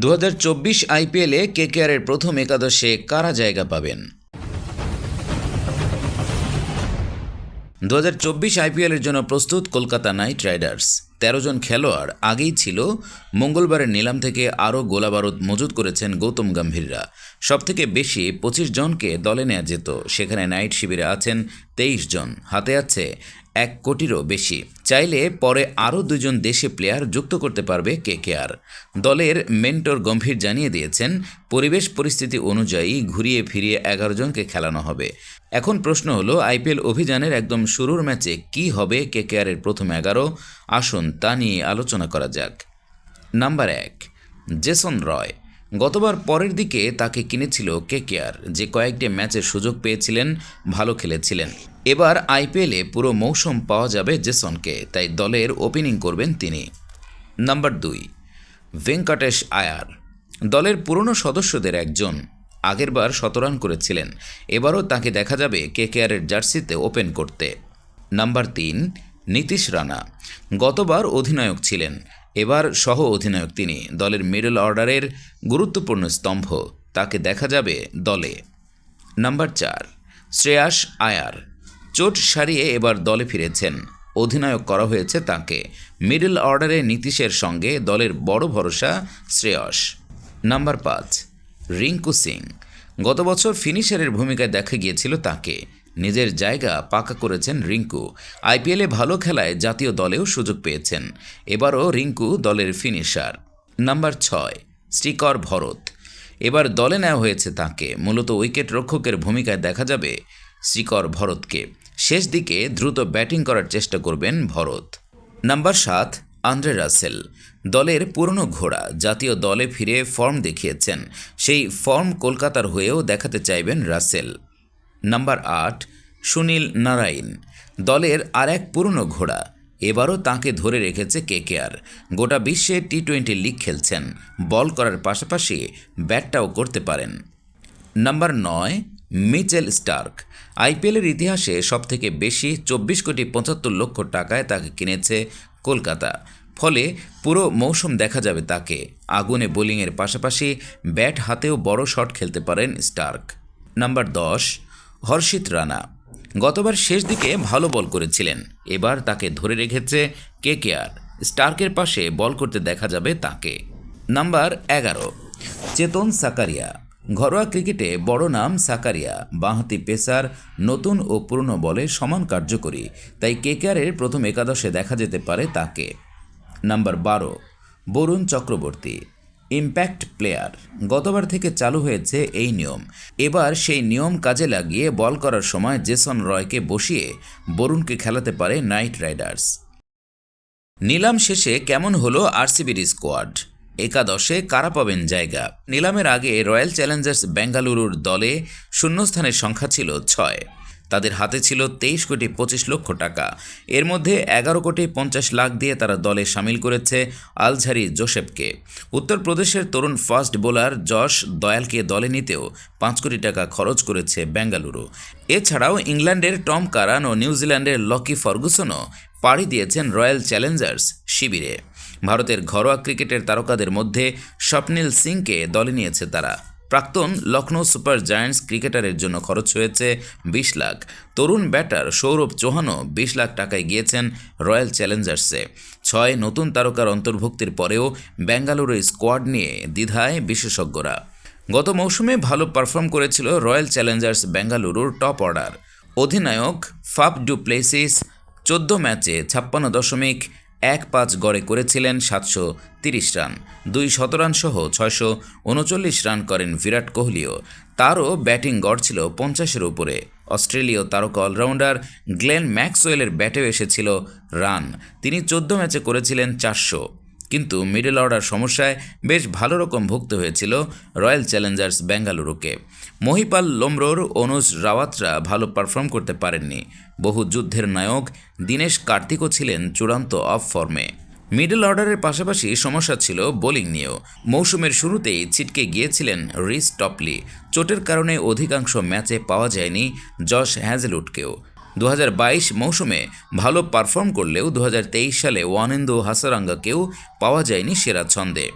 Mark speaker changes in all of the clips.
Speaker 1: দু হাজার চব্বিশ আইপিএলে কেকেআরের প্রথম একাদশে কারা জায়গা পাবেন? দুহাজার চব্বিশ আইপিএলের জন্য প্রস্তুত কলকাতা নাইট রাইডার্স। তেরো জন খেলোয়াড় আগেই ছিল। মঙ্গলবারের নিলাম থেকে আরও গোলাবারুদ মজুত করেছেন গৌতম গম্ভীররা। সবথেকে বেশি পঁচিশ জনকে দলে নেওয়া যেত। সেখানে নাইট শিবিরে আছেন তেইশ জন। হাতে আছে এক কোটিরও বেশি। চাইলে পরে আরও দুজন দেশি প্লেয়ার যুক্ত করতে পারবে কেকেআর। দলের মেন্টর গম্ভীর জানিয়ে দিয়েছেন, পরিবেশ পরিস্থিতি অনুযায়ী ঘুরিয়ে ফিরিয়ে এগারো জনকে খেলানো হবে। এখন প্রশ্ন হলো, আইপিএল অভিযানের একদম শুরুর ম্যাচে কি হবে কেকেআরের প্রথম এগারো? আসুন তা নিয়ে আলোচনা করা যাক। নাম্বার এক, জেসন রয়। গতবার পরের দিকে তাকে কিনেছিল কেকেআর, যে কয়েকটি ম্যাচের সুযোগ পেয়েছিলেন, ভালো খেলেছিলেন। এবার আইপিএলে পুরো মৌসুম পাওয়া যাবে জেসনকে, তাই দলের ওপেনিং করবেন তিনি। নাম্বার দুই, ভেঙ্কটেশ আয়ার। দলের পুরনো সদস্যদের একজন আগেরবার শতরান করেছিলেন, এবারও তাকে দেখা যাবে কেকেআরের জার্সিতে ওপেন করতে। নাম্বার তিন, নীতিশ রানা। গতবার অধিনায়ক ছিলেন এবার সহ অধিনায়ক তিনি দলের মিডল অর্ডারের গুরুত্বপূর্ণ স্তম্ভ। তাকে দেখা যাবে দলে। নাম্বার চার, শ্রেয়াস আয়ার। চোট সারিয়ে এবার দলে ফিরেছেন। অধিনায়ক করা হয়েছে তাকে। মিডল অর্ডারে নীতিশের সঙ্গে দলের বড় ভরসা শ্রেয়স। নাম্বার পাঁচ, রিঙ্কু সিং। গত বছর ফিনিশারের ভূমিকায় দেখা গিয়েছিল তাকে। নিজের জায়গা পাকা করেছেন রিঙ্কু। আইপিএলে ভালো খেলায় জাতীয় দলেও সুযোগ পেয়েছেন। এবারও রিঙ্কু দলের ফিনিশার নাম্বার ছয় শ্রীকর ভরত। এবার দলে নেওয়া হয়েছে তাকে। মূলত উইকেট রক্ষকের ভূমিকায় দেখা যাবে শ্রীকর ভরতকে। শেষ দিকে দ্রুত ব্যাটিং করার চেষ্টা করবেন ভরত। নাম্বার সাত, আন্দ্রে রাসেল। দলের পুরনো ঘোড়া, জাতীয় দলে ফিরে ফর্ম দেখিয়েছেন। সেই ফর্ম কলকাতার হয়েও দেখাতে চাইবেন রাসেল। নাম্বার আট, সুনীল নারায়ণ। দলের আর এক পুরনো ঘোড়া, এবারও তাকে ধরে রেখেছে কেকেআর। গোটা বিশ্বে টি টোয়েন্টি লিগ খেলছেন। বল করার পাশাপাশি ব্যাটটাও করতে পারেন। নাম্বার নয়, মিচেল স্টার্ক। আইপিএলের ইতিহাসে সবথেকে বেশি চব্বিশ কোটি পঁচাত্তর লক্ষ টাকায় তাকে কিনেছে কলকাতা। ফলে পুরো মৌসুম দেখা যাবে তাকে। আগুনে বোলিংয়ের পাশাপাশি ব্যাট হাতেও বড় শট খেলতে পারেন স্টার্ক। নাম্বার দশ হর্ষিত রানা। গতবার শেষ দিকে ভালো বল করেছিলেন। এবার তাকে ধরে রেখেছে কেকেআর। স্টার্কের পাশে বল করতে দেখা যাবে তাকে। নাম্বার এগারো, চেতন সাকারিয়া। ঘরোয়া ক্রিকেটে বড় নাম সাকারিয়া। বাঁহাতি পেসার, নতুন ও পুরনো বলে সমান কার্যকরী। তাই কেকেআরের প্রথম একাদশে দেখা যেতে পারে তাকে। নাম্বার বারো, বরুণ চক্রবর্তী। Impact player. গতবার থেকে চালু হয়েছে এই নিয়ম। এবার সেই নিয়ম কাজে লাগিয়ে বল করার সময় জেসন রয়কে বসিয়ে বরুণকে খেলাতে পারে নাইট রাইডার্স। নিলাম শেষে কেমন হলো আরসিবির স্কোয়াড? একাদশে কারা পাবেন জায়গা? নিলামের আগে রয়্যাল চ্যালেঞ্জার্স বেঙ্গালুরুর দলে শূন্যস্থানের সংখ্যা ছিল ছয়। তাদের হাতে ছিল তেইশ কোটি পঁচিশ লক্ষ টাকা। এর মধ্যে এগারো কোটি পঞ্চাশ লাখ দিয়ে তারা দলে সামিল করেছে আলঝারি জোসেফকে। উত্তরপ্রদেশের তরুণ ফাস্ট বোলার যশ দয়ালকে দলে নিতেও পাঁচ কোটি টাকা খরচ করেছে বেঙ্গালুরু। এছাড়াও ইংল্যান্ডের টম কারান ও নিউজিল্যান্ডের লকি ফার্গুসনও পাড়ি দিয়েছেন রয়্যাল চ্যালেঞ্জার্স শিবিরে। ভারতের ঘরোয়া ক্রিকেটের তারকাদের মধ্যে স্বপ্নিল সিংকে দলে নিয়েছে তারা। প্রাক্তন লখনৌ সুপার জায়ান্টস ক্রিকেটারের জন্য খরচ হয়েছে বিশ লাখ। তরুণ ব্যাটার সৌরভ চৌহানও বিশ লাখ টাকায় গিয়েছেন রয়্যাল চ্যালেঞ্জার্সে। ছয় নতুন তারকার অন্তর্ভুক্তির পরেও বেঙ্গালুরু স্কোয়াড নিয়ে দ্বিধায় বিশেষজ্ঞরা। গত মৌসুমে ভালো পারফর্ম করেছিল রয়্যাল চ্যালেঞ্জার্স বেঙ্গালুরুর টপ অর্ডার। অধিনায়ক ফাফ ডু প্লেসিস চোদ্দ ম্যাচে ছাপ্পান্ন দশমিক এক পাঁচ গড়ে করেছিলেন সাতশো তিরিশ রান। দুই শতরান সহ ছয়শো উনচল্লিশ রান করেন বিরাট কোহলিও। তারও ব্যাটিং গড় ছিল পঞ্চাশের উপরে। অস্ট্রেলীয় তারকা অলরাউন্ডার গ্লেন ম্যাক্সওয়েলের ব্যাটেও এসেছিল রান। তিনি চোদ্দ ম্যাচে করেছিলেন চারশো। কিন্তু মিডল অর্ডার সমস্যায় বেশ ভালো রকম ভুগতে হয়েছিল রয়্যাল চ্যালেঞ্জার্স বেঙ্গালুরুকে। মহিপাল লোমরোর অনুজ রাওয়াতরা ভালো পারফর্ম করতে পারেননি। বহু যুদ্ধের নায়ক দীনেশ কার্তিকও ছিলেন চূড়ান্ত অফ ফর্মে। মিডল অর্ডারের পাশাপাশি সমস্যা ছিল বোলিং নিয়েও। মৌসুমের শুরুতেই ছিটকে গিয়েছিলেন রিস টপলি। চোটের কারণে অধিকাংশ ম্যাচে পাওয়া যায়নি জশ হ্যাজেলউডকেও। দু হাজার বাইশ মৌসুমে ভালো পারফর্ম করলেও দু হাজার তেইশ সালে ওয়ানেন্দু হাসারাঙ্গাকেও পাওয়া যায়নি সেরা ছন্দে।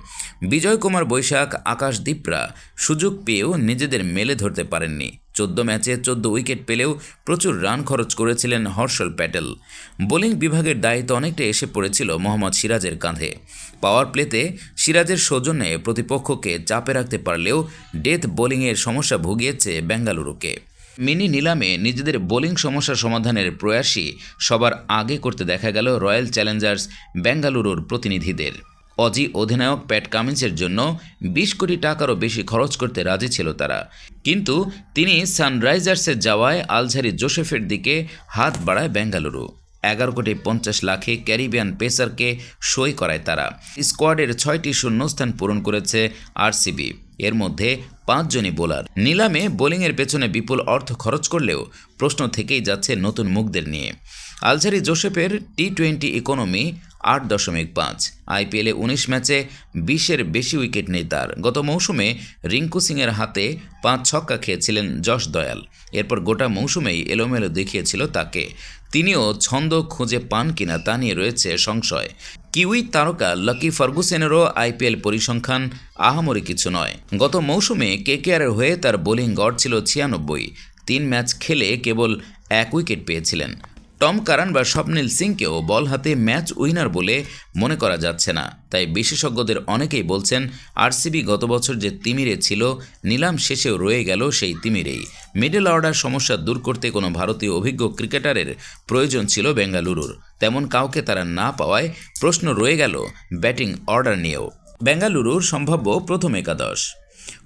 Speaker 1: বিজয় কুমার বৈশাখ আকাশদীপরা সুযোগ পেয়েও নিজেদের মেলে ধরতে পারেননি। চোদ্দ ম্যাচে চোদ্দ উইকেট পেলেও প্রচুর রান খরচ করেছিলেন হর্ষল প্যাটেল। বোলিং বিভাগের দায়িত্ব অনেকটা এসে পড়েছিল মোহাম্মদ সিরাজের কাঁধে। পাওয়ার প্লেতে সিরাজের সৌজন্যে প্রতিপক্ষকে চাপে রাখতে পারলেও ডেথ বোলিংয়ের সমস্যা ভুগিয়েছে বেঙ্গালুরুকে। মিনি নিলামে নিজেদের বোলিং সমস্যা সমাধানের প্রয়াসই সবার আগে করতে দেখা গেল রয়্যাল চ্যালেঞ্জার্স বেঙ্গালুরুর প্রতিনিধিদের। অজি অধিনায়ক প্যাট কামিন্সের জন্য বিশ কোটি টাকারও বেশি খরচ করতে রাজি ছিল তারা। কিন্তু তিনি সানরাইজার্সে যাওয়ায় আলঝারি জোসেফের দিকে হাত বাড়ায় বেঙ্গালুরু। এগারো কোটি পঞ্চাশ লাখে ক্যারিবিয়ান পেসারকে সই করায় তারা। স্কোয়াডের ছয়টি শূন্যস্থান পূরণ করেছে আরসিবি। এর মধ্যে পাঁচজনই বোলার। নিলামে বোলিংয়ের পেছনে বিপুল অর্থ খরচ করলেও প্রশ্ন থেকেই যাচ্ছে নতুন মুখদের নিয়ে। আলঝারি জোসেফের টি টোয়েন্টি ইকোনমি আট দশমিক পাঁচ, আইপিএলে উনিশ ম্যাচে বিশের বেশি উইকেট নেই তার। গত মৌসুমে রিঙ্কু সিংয়ের হাতে পাঁচ ছক্কা খেয়েছিলেন যশ দয়াল। এরপর গোটা মৌসুমেই এলোমেলো দেখিয়েছিল তাকে। তিনিও ছন্দ খুঁজে পান কিনা তা নিয়ে রয়েছে সংশয়। কিউই তারকা লকি ফার্গুসেনেরও আইপিএল পরিসংখ্যান আহামরি কিছু নয়। গত মৌসুমে কেকেআরের হয়ে তার বোলিং গড় ছিল ছিয়ানব্বই। তিন ম্যাচ খেলে কেবল এক উইকেট পেয়েছিলেন। টম কারান বা স্বপ্নিল সিংকেও বল হাতে ম্যাচ উইনার বলে মনে করা যাচ্ছে না। তাই বিশেষজ্ঞদের অনেকেই বলছেন, আরসিবি গত বছর যে তিমিরে ছিল, নিলাম শেষেও রয়ে গেল সেই তিমিরেই। মিডল অর্ডার সমস্যা দূর করতে কোনো ভারতীয় অভিজ্ঞ ক্রিকেটারের প্রয়োজন ছিল বেঙ্গালুরুর। তেমন কাউকে তারা না পাওয়ায় প্রশ্ন রয়ে গেল ব্যাটিং অর্ডার নিয়েও। বেঙ্গালুরুর সম্ভাব্য প্রথম একাদশ।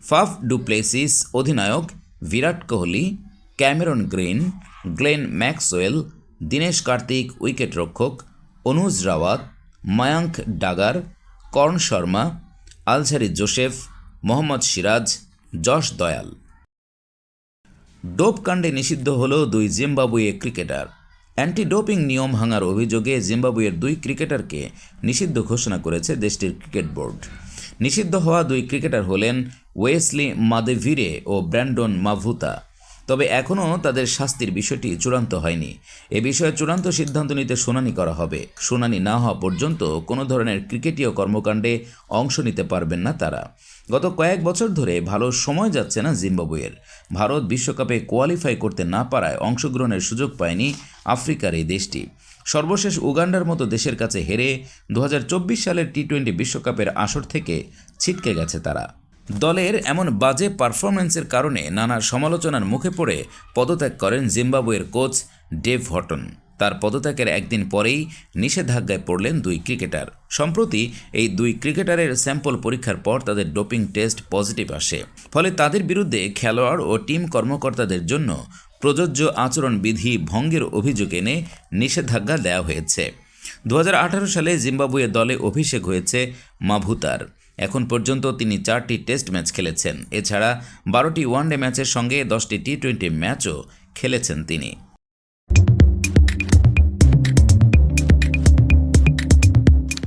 Speaker 1: ফাফ ডুপ্লেসিস অধিনায়ক Virat Kohli, Cameron Green, Glenn Maxwell Dinesh Karthik, wicket রক্ষক, Anuj Rawat, Mayank Dagar, Karn Sharma Alzarri Joseph, Mohammed Siraj, Yash Dayal. Dope কাণ্ডে নিষিদ্ধ হল দুই জিম্বাবুয়ে ক্রিকেটার। অ্যান্টি ডোপিং নিয়ম ভাঙার অভিযোগে জিম্বাবুয়ের দুই ক্রিকেটারকে নিষিদ্ধ ঘোষণা করেছে দেশটির ক্রিকেট বোর্ড। নিষিদ্ধ হওয়া দুই ক্রিকেটার হলেন ওয়েসলি মাদেভিরে ও ব্র্যান্ডন মাভুতা। তবে এখনও তাদের শাস্তির বিষয়টি চূড়ান্ত হয়নি। এ বিষয়ে চূড়ান্ত সিদ্ধান্ত নিতে শুনানি করা হবে। শুনানি না হওয়া পর্যন্ত কোনো ধরনের ক্রিকেটীয় কর্মকাণ্ডে অংশ নিতে পারবেন না তারা। গত কয়েক বছর ধরে ভালো সময় যাচ্ছে না জিম্বাবুয়ের। ভারত বিশ্বকাপে কোয়ালিফাই করতে না পারায় অংশগ্রহণের সুযোগ পায়নি আফ্রিকার এই দেশটি। সর্বশেষ উগান্ডার মতো দেশের কাছে হেরে দু হাজার চব্বিশ সালের টি টোয়েন্টি বিশ্বকাপের আসর থেকে ছিটকে গেছে তারা। দলের এমন বাজে পারফরম্যান্সের কারণে নানা সমালোচনার মুখে পড়ে পদত্যাগ করেন জিম্বাবুয়ের কোচ ডেভ হটন। তার পদত্যাগের একদিন পরেই নিষেধাজ্ঞায় পড়লেন দুই ক্রিকেটার। সম্প্রতি এই দুই ক্রিকেটারের স্যাম্পল পরীক্ষার পর তাদের ডোপিং টেস্ট পজিটিভ আসে। ফলে তাদের বিরুদ্ধে খেলোয়াড় ও টিম কর্মকর্তাদের জন্য প্রযোজ্য আচরণবিধি ভঙ্গের অভিযোগ এনে নিষেধাজ্ঞা দেওয়া হয়েছে। দু হাজার আঠারো সালে জিম্বাবুয়ে দলে অভিষেক হয়েছে মাভুতার। এখন পর্যন্ত তিনি চারটি টেস্ট ম্যাচ খেলেছেন। এছাড়া বারোটি ওয়ানডে ম্যাচের সঙ্গে দশটি টি টোয়েন্টি ম্যাচও খেলেছেন তিনি।